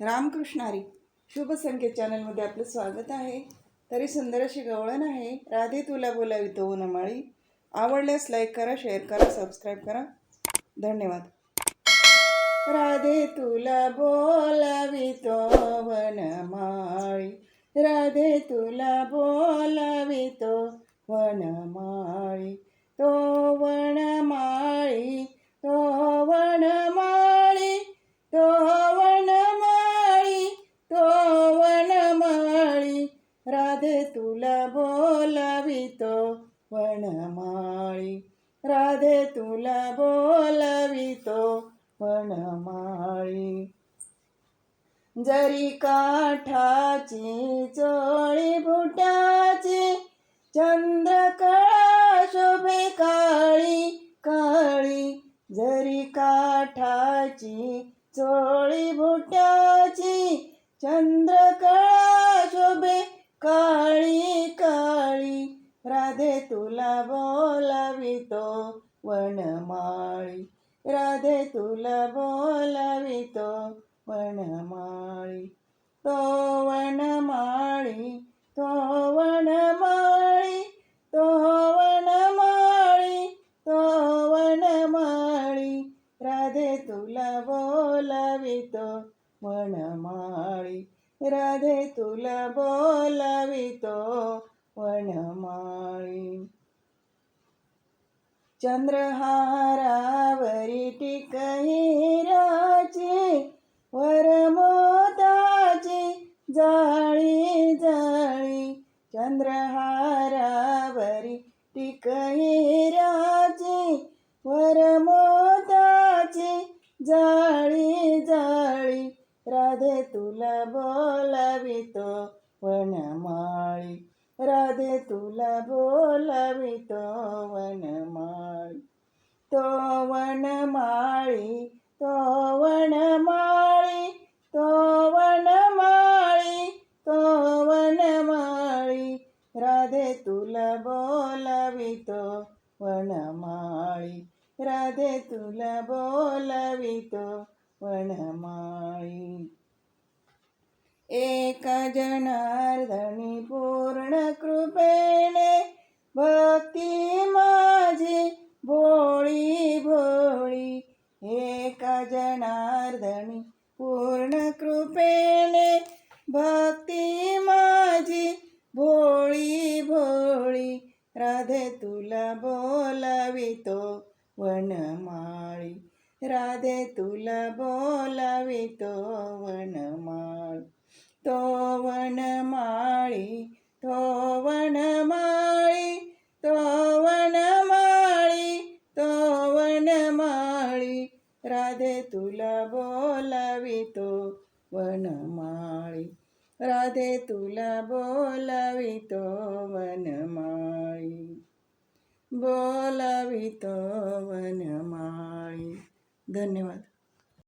रामकृष्णारी शुभ संकेत चॅनलमध्ये आपलं स्वागत आहे. तरी सुंदर अशी गवळण आहे. राधे तुला बोलावी तो उन्हामाळी आवडल्यास लाईक करा शेअर करा सबस्क्राईब करा. धन्यवाद. राधे तुला बोलावी तो वनमाळी. राधे तुला बोलावी तो वनमाळी. तो वनमाळी राधे तुला बोलावितो वनमाळी. राधे तुला बोलावितो वनमाळी. जरी काठाची चोळी बुटाची चंद्रकळा शोभे काळी काळी. जरी काठाची चोळी बुटाची चंद्रकळा शोभे काळी काळी राधे तुला बोलावी तो वनमाळी राधे तुला बोलावी तो वनमाळी तो वनमाळी तो वनमाळी तो वनमाळी तो वनमाळी राधे तुला बोलावी तो वनमाळी राधे तुला बोलावी तो वनमाळी. चंद्रहारावरी टिक हिराची वरमोताची जाळी जाळी. चंद्रहारावरी टिक हिराची वरमोताची जाळी जाळी. राधे तुला बोलावितो वनमाळी. राधे तुला बोलावितो वनमाळी. तो वनमाळी तो वनमाळी तो वनमाळी तो वनमाळी. राधे तुला बोलावितो वनमाळी. राधे तुला बोलावितो वनमाळी एक जनार्दनी पूर्ण कृपेने भक्ती माझी भोळी भोळी एक जनार्दनी पूर्ण कृपेने भक्ती माझी भोळी भोळी राधे तुला बोलावी तो वनमाळी. राधे तुला बोलावी तो वनमाळी. तो वनमाळी तो वनमाळी तो वनमाळी तो वनमाळी. राधे तुला बोलावी तो वनमाळी. राधे तुला बोलावी तो वनमाळी. बोलावी तो वनमाळी. धन्यवाद.